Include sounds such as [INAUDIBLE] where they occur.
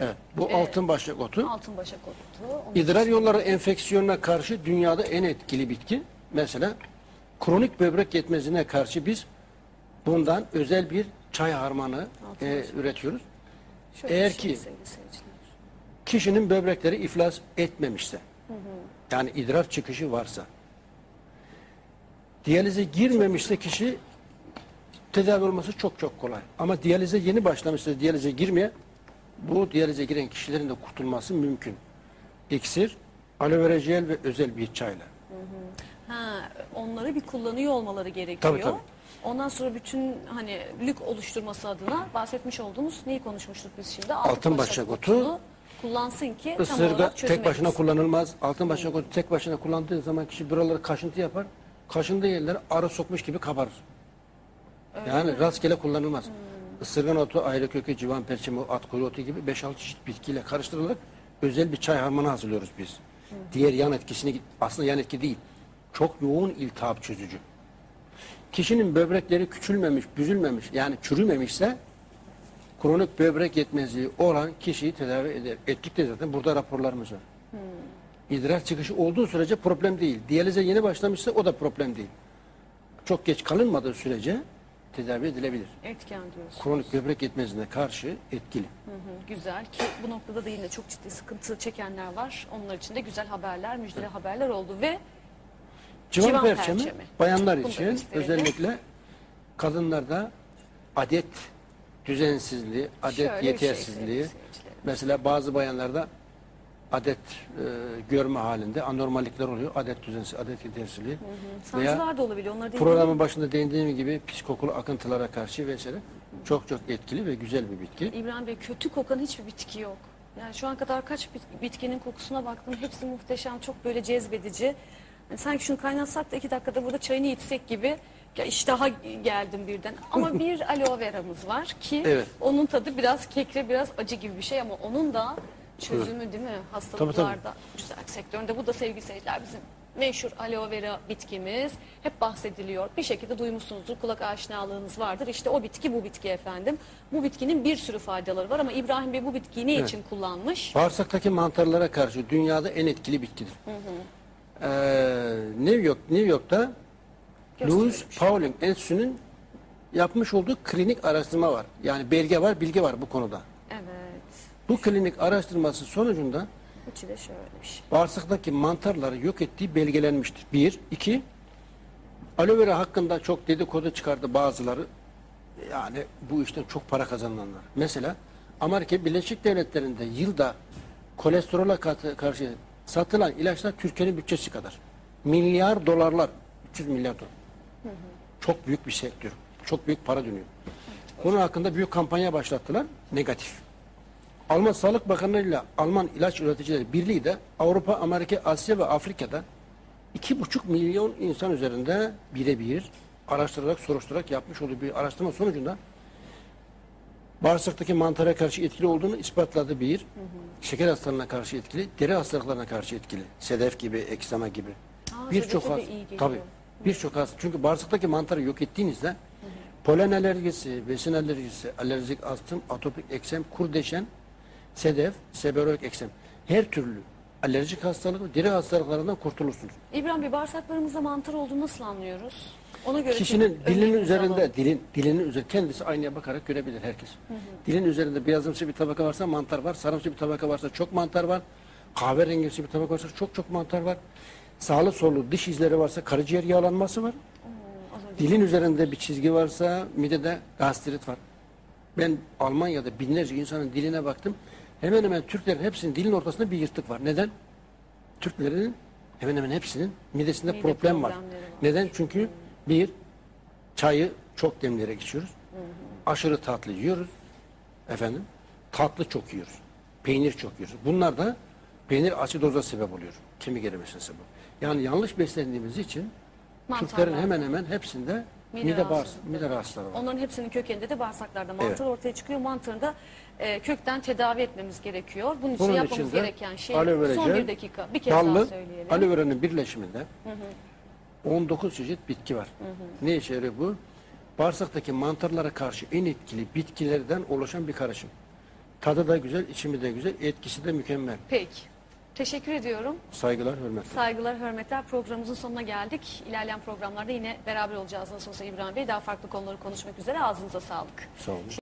Evet. Bu altın başak otu. Altın başak otu. Onu İdrar yolları enfeksiyonuna karşı dünyada en etkili bitki. Mesela kronik böbrek yetmezliğine karşı biz bundan özel bir çay harmanı e, üretiyoruz. şöyle eğer düşünün ki-. Kişinin böbrekleri iflas etmemişse, yani idrar çıkışı varsa, diyalize girmemişse kişi tedavi olması çok çok kolay. Ama diyalize yeni başlamışsa diyalize girmeye, bu diyalize giren kişilerin de kurtulması mümkün. İksir, aloe vera jel ve özel bir çayla. Ha, onları bir kullanıyor olmaları gerekiyor. Tabii, tabii. Ondan sonra bütün hani lük oluşturması adına bahsetmiş olduğumuz neyi konuşmuştuk biz şimdi? Altın başak otu. kullansın ki tam Isırga olarak çözüme tek başına kullanılmaz. Altın başak otu tek başına kullandığı zaman kişi buraları kaşıntı yapar. Kaşındığı yerler arı sokmuş gibi kabarır. yani rastgele kullanılmaz. Isırgan otu, ayrı kökü, civan perçemi, at kuyruğu otu gibi 5-6 çeşit bitkiyle karıştırılarak özel bir çay harmanı hazırlıyoruz biz. Diğer yan etkisini aslında yan etki değil. Çok yoğun iltihap çözücü. Kişinin böbrekleri küçülmemiş, büzülmemiş yani çürümemişse kronik böbrek yetmezliği olan kişiyi tedavi eder. Ettik de zaten burada raporlarımız var. İdrar çıkışı olduğu sürece problem değil. Diyalize yeni başlamışsa o da problem değil. Çok geç kalınmadığı sürece tedavi edilebilir. Etken diyorsun. Kronik böbrek yetmezliğine karşı etkili. Hı hı, güzel ki bu noktada da yine çok ciddi sıkıntı çekenler var. Onlar için de güzel haberler, müjdeli haberler oldu ve Civan, Civan perçemi, perçemi. bayanlar Bunu için özellikle kadınlarda adet düzensizliği, adet Şöyle şey yetersizliği, seyircilerimiz. mesela bazı bayanlarda adet e, görme halinde anormallikler oluyor. Adet düzensiz, adet yetersizliği. Sancılar da olabiliyor. Onları programın başında değindiğim gibi pis kokulu akıntılara karşı vesaire çok çok etkili ve güzel bir bitki. İbrahim Bey kötü kokan hiçbir bitki yok. Yani şu an kadar kaç bit- bitkinin kokusuna baktım. Hepsi muhteşem, çok böyle cezbedici. Yani sanki şunu kaynatsak da iki dakikada burada çayını içsek gibi ya iştaha geldim birden. Ama [LAUGHS] bir aloe veramız var ki Evet. onun tadı biraz kekre, biraz acı gibi bir şey ama onun da çözümü değil mi hastalıklarda güzel sektöründe. Bu da sevgili seyirciler bizim meşhur aloe vera bitkimiz hep bahsediliyor. Bir şekilde duymuşsunuzdur, kulak aşinalığınız vardır. İşte o bitki bu bitki efendim. Bu bitkinin bir sürü faydaları var ama İbrahim Bey bu bitkiyi ne Evet. için kullanmış? Bağırsaktaki mantarlara karşı dünyada en etkili bitkidir. Ee, New York, New York'ta Louis. Pauling Enstitüsü'nün yapmış olduğu klinik araştırma var. Yani belge var, bilgi var bu konuda. Bu klinik araştırması sonucunda İçi de şöyle bir şey. bağırsaktaki mantarları yok ettiği belgelenmiştir. Bir, iki, aloe vera hakkında çok dedikodu çıkardı bazıları. Yani bu işten çok para kazananlar. Mesela Amerika Birleşik Devletleri'nde yılda kolesterola katı- karşı satılan ilaçlar Türkiye'nin bütçesi kadar. Milyar dolarlar, 300 milyar dolar. Çok büyük bir sektör. Çok büyük para dönüyor. Bunun hakkında büyük kampanya başlattılar. Negatif. Alman Sağlık Bakanlığı ile Alman İlaç Üreticileri Birliği de Avrupa, Amerika, Asya ve Afrika'da 2,5 milyon insan üzerinde birebir araştırarak, soruşturarak yapmış olduğu bir araştırma sonucunda bağırsaktaki mantara karşı etkili olduğunu ispatladı bir. Şeker hastalığına karşı etkili, deri hastalıklarına karşı etkili. Sedef gibi, eksema gibi. Birçok sedefe de has- iyi geliyor. tabii. Birçok hasta. Çünkü bağırsaktaki mantarı yok ettiğinizde polen alerjisi, besin alerjisi, alerjik astım, atopik eksem, kurdeşen, sedef, seborreik eksem. Her türlü alerjik hastalık, deri hastalıklarından kurtulursunuz. İbrahim Bey bağırsaklarımızda mantar olduğunu nasıl anlıyoruz? Ona göre Kişinin dilinin üzerinde, alalım. dilin dilinin üzerinde kendisi aynaya bakarak görebilir herkes. Dilin üzerinde beyazımsı bir tabaka varsa mantar var, sarımsı bir tabaka varsa çok mantar var, kahverengimsi bir tabaka varsa çok çok mantar var. Sağlı sollu diş izleri varsa karaciğer yağlanması var. Dilin üzerinde bir çizgi varsa midede gastrit var. Ben Almanya'da binlerce insanın diline baktım. Hemen hemen Türklerin hepsinin dilin ortasında bir yırtık var. Neden? Türklerin hemen hemen hepsinin midesinde Mide problem var. var. Neden? Çünkü bir, çayı çok demleyerek içiyoruz. Aşırı tatlı yiyoruz. Efendim, tatlı çok yiyoruz. Peynir çok yiyoruz. Bunlar da peynir asidoza sebep oluyor. Kemik erimesine sebep. Yani yanlış beslendiğimiz için Mantarlar. Türklerin hemen hemen hepsinde Mide mide, bağırs mide rahatsızları var. Onların hepsinin kökeninde de bağırsaklarda mantar Evet. ortaya çıkıyor. Mantarını da e, kökten tedavi etmemiz gerekiyor. Bunun için Bunun yapmamız gereken şey son bir dakika bir kez daha Dallı, söyleyelim. aloe vera'nın birleşiminde 19 çeşit bitki var. Ne işe yarıyor bu? Bağırsaktaki mantarlara karşı en etkili bitkilerden oluşan bir karışım. Tadı da güzel, içimi de güzel, etkisi de mükemmel. Peki. Teşekkür ediyorum. Saygılar, hürmetler. Saygılar, hürmetler. Programımızın sonuna geldik. İlerleyen programlarda yine beraber olacağız nasıl olsa İbrahim Bey. Daha farklı konuları konuşmak üzere. Ağzınıza sağlık. Sağ olun.